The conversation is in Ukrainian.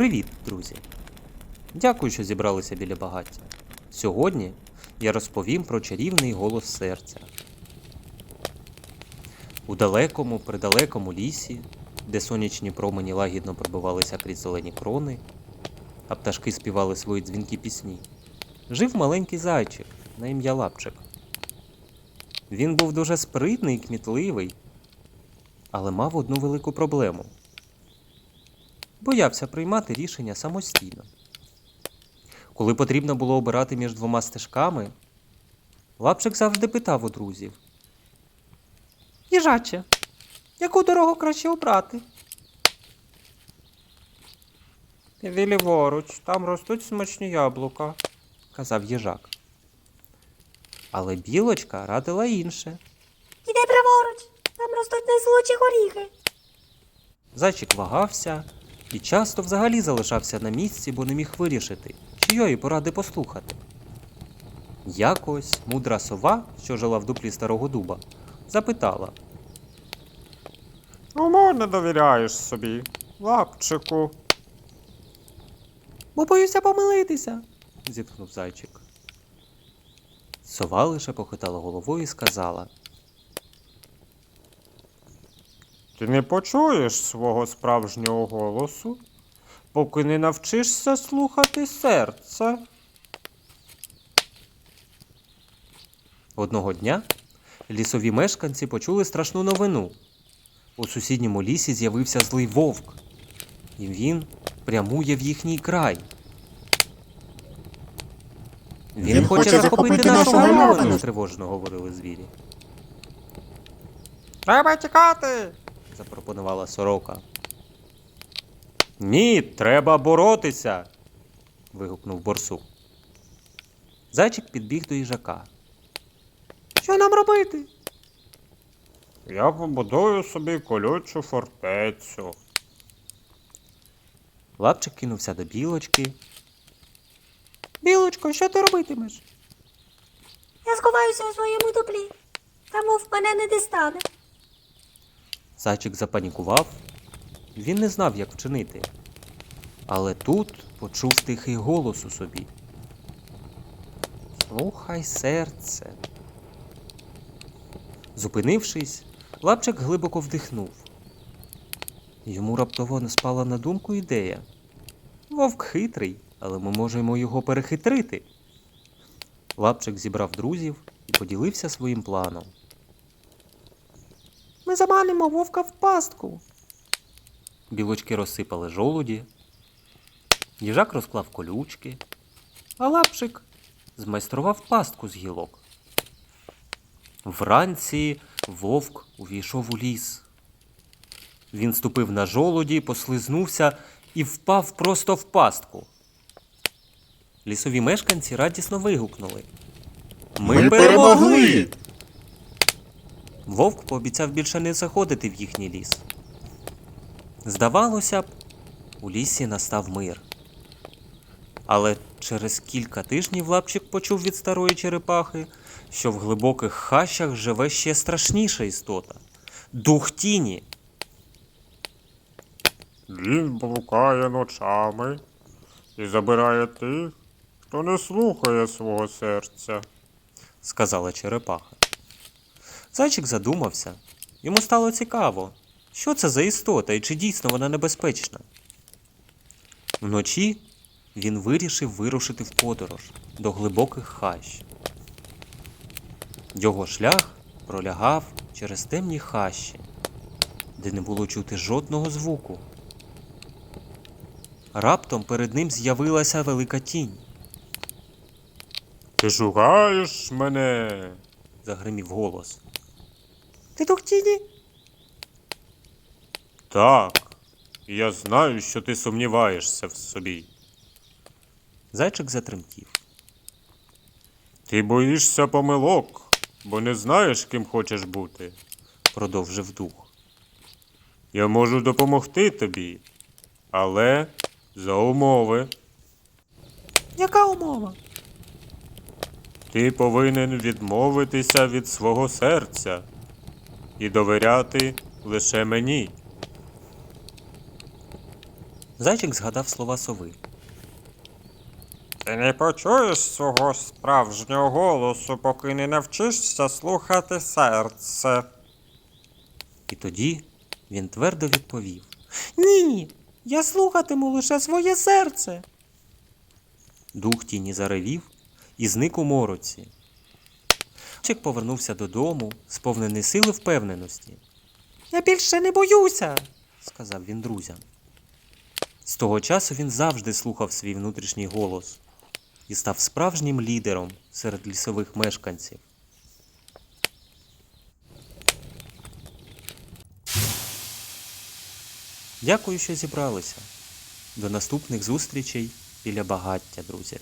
Привіт, друзі! Дякую, що зібралися біля багаття. Сьогодні я розповім про чарівний голос серця. У далекому, придалекому лісі, де сонячні промені лагідно пробивалися крізь зелені крони, а пташки співали свої дзвінкі пісні, жив маленький зайчик на ім'я Лапчик. Він був дуже спритний і кмітливий, але мав одну велику проблему боявся приймати рішення самостійно. Коли потрібно було обирати між двома стежками, лапчик завжди питав у друзів: Їжаче, яку дорогу краще обрати? Іди ліворуч, там ростуть смачні яблука, казав їжак. Але білочка радила інше. Іди праворуч, там ростуть найсолодші горіхи. Зайчик вагався і часто взагалі залишався на місці, бо не міг вирішити, чийої поради послухати. Якось мудра сова, що жила в дуплі старого дуба, запитала. Чому не довіряєш собі, лапчику? Бо боюся помилитися, зітхнув зайчик. Сова лише похитала головою і сказала. Ти не почуєш свого справжнього голосу, поки не навчишся слухати серце. Одного дня лісові мешканці почули страшну новину. У сусідньому лісі з'явився злий вовк, і він прямує в їхній край. Він, Він хоче хоче захопити нашу галявину. тривожно говорили звірі. Треба тікати. Запропонувала сорока. Ні, треба боротися. вигукнув борсук. Зайчик підбіг до їжака. Що нам робити? Я побудую собі колючу фортецю. Лапчик кинувся до білочки. Білочко, що ти робитимеш? Я сховаюся у своєму дуплі. Там вовк мене не дістане. Зайчик запанікував. Він не знав, як вчинити. Але тут почув тихий голос у собі. Слухай серце. Зупинившись, лапчик глибоко вдихнув. Йому раптово не спала на думку ідея. Вовк хитрий, але ми можемо його перехитрити. Лапчик зібрав друзів і поділився своїм планом. Ми заманимо вовка в пастку. Білочки розсипали жолуді, їжак розклав колючки, а лапчик змайстрував пастку з гілок. Вранці вовк увійшов у ліс. Він ступив на жолуді, послизнувся і впав просто в пастку. Лісові мешканці радісно вигукнули. Ми перемогли! Вовк пообіцяв більше не заходити в їхній ліс. Здавалося б, у лісі настав мир. Але через кілька тижнів лапчик почув від старої черепахи, що в глибоких хащах живе ще страшніша істота дух тіні. Він блукає ночами і забирає тих, хто не слухає свого серця. сказала черепаха. Зайчик задумався. Йому стало цікаво, що це за істота і чи дійсно вона небезпечна. Вночі він вирішив вирушити в подорож до глибоких хащ. Його шлях пролягав через темні хащі, де не було чути жодного звуку. Раптом перед ним з'явилася велика тінь. Ти шукаєш мене? загримів голос. Ти дух тіні? Так. Я знаю, що ти сумніваєшся в собі. Зайчик затремтів. Ти боїшся помилок, бо не знаєш, ким хочеш бути. продовжив дух. Я можу допомогти тобі, але за умови. Яка умова? Ти повинен відмовитися від свого серця і довіряти лише мені. Зайчик згадав слова сови. Ти не почуєш свого справжнього голосу, поки не навчишся слухати серце. І тоді він твердо відповів: Ні, я слухатиму лише своє серце. Дух тіні заревів і зник у мороці. Зайчик повернувся додому, сповнений сили впевненості. Я більше не боюся, сказав він друзям. З того часу він завжди слухав свій внутрішній голос і став справжнім лідером серед лісових мешканців. Дякую, що зібралися. До наступних зустрічей біля багаття, друзі.